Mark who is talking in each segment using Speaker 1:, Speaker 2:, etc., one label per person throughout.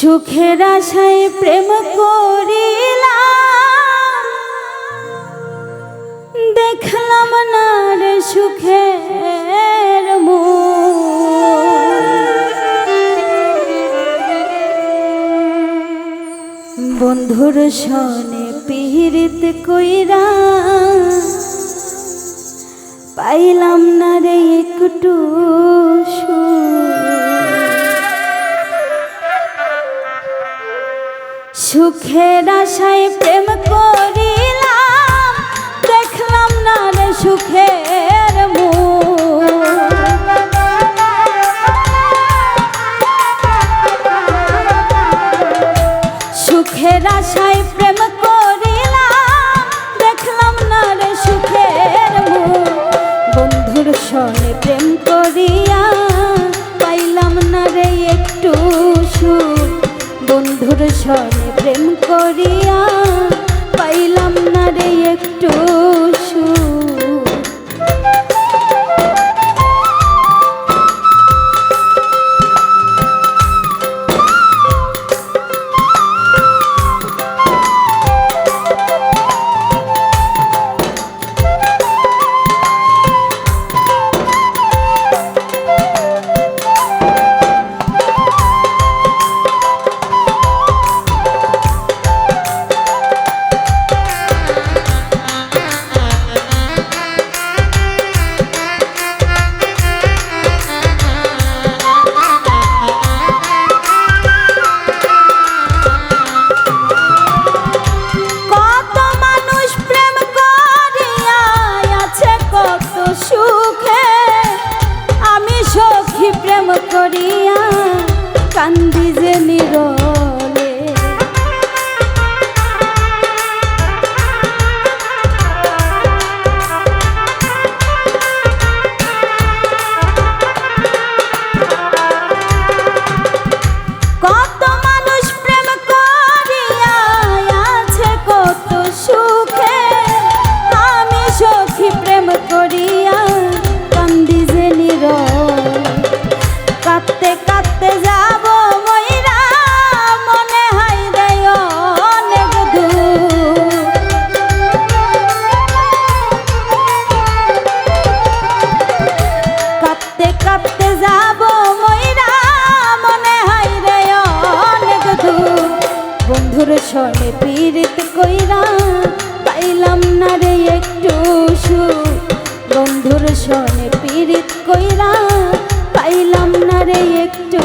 Speaker 1: সুখের আশায় প্রেম করিলাম। দেখলাম না রে সুখের বন্ধুর সনে পিহিরিত কইরা পাইলাম না রে একটু সুখের আশায় প্রেম করিলাম দেখলাম না রে সুখের সুখের আশায় প্রেম করিয়া পিছনে পীড়িত কইরা পাইলাম না রে একটু।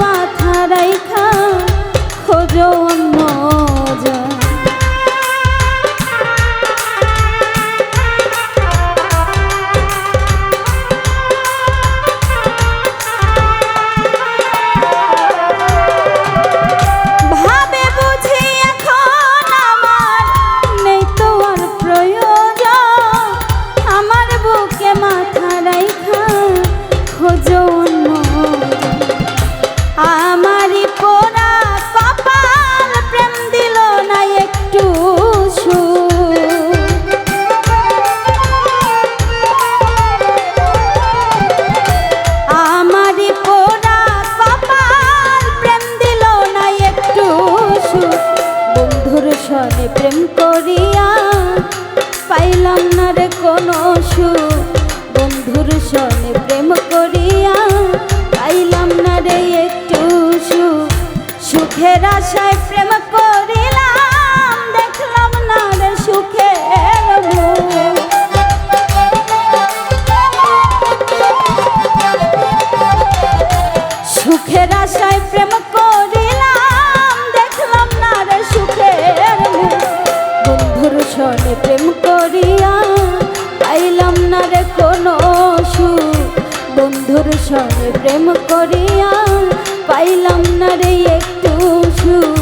Speaker 1: মাথা রাইখা খোঁজো বন্ধুর সনে প্রেম করিয়া পাইলাম মনে প্রেম করিয়া পাইলাম না রে কোনো সুখ। বন্ধুর সঙ্গে প্রেম করিয়া পাইলাম না রে একটু সুখ।